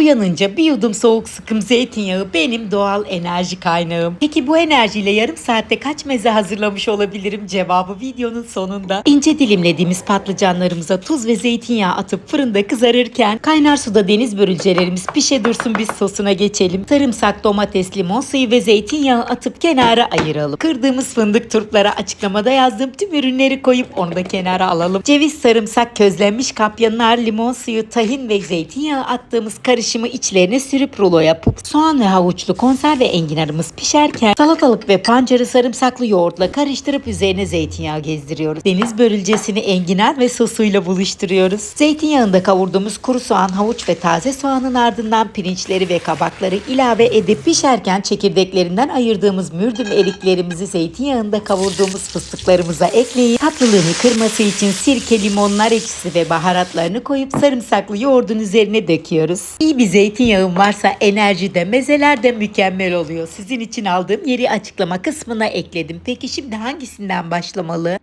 Uyanınca bir yudum soğuk sıkım zeytinyağı benim doğal enerji kaynağım. Peki bu enerjiyle yarım saatte kaç meze hazırlamış olabilirim? Cevabı videonun sonunda. İnce dilimlediğimiz patlıcanlarımıza tuz ve zeytinyağı atıp fırında kızarırken kaynar suda deniz börülcelerimiz pişe dursun biz sosuna geçelim. Sarımsak, domates, limon suyu ve zeytinyağı atıp kenara ayıralım. Kırdığımız fındık turplara açıklamada yazdığım tüm ürünleri koyup onu da kenara alalım. Ceviz, sarımsak, közlenmiş kapya, nar, limon suyu, tahin ve zeytinyağı attığımız karışımı içlerine sürüp rulo yapıp soğan ve havuçlu konserve enginarımız pişerken salatalık ve pancarı sarımsaklı yoğurtla karıştırıp üzerine zeytinyağı gezdiriyoruz. Deniz börülcesini enginar ve sosuyla buluşturuyoruz. Zeytinyağında kavurduğumuz kuru soğan, havuç ve taze soğanın ardından pirinçleri ve kabakları ilave edip pişerken çekirdeklerinden ayırdığımız mürdüm eriklerimizi zeytinyağında kavurduğumuz fıstıklarımıza ekleyip tatlılığını kırması için sirke, limon, nar ekşisi ve baharatlarını koyup sarımsaklı yoğurdun üzerine döküyoruz. İyi bir zeytinyağın varsa enerji de mezeler de mükemmel oluyor. Sizin için aldığım yeri açıklama kısmına ekledim. Peki şimdi hangisinden başlamalı?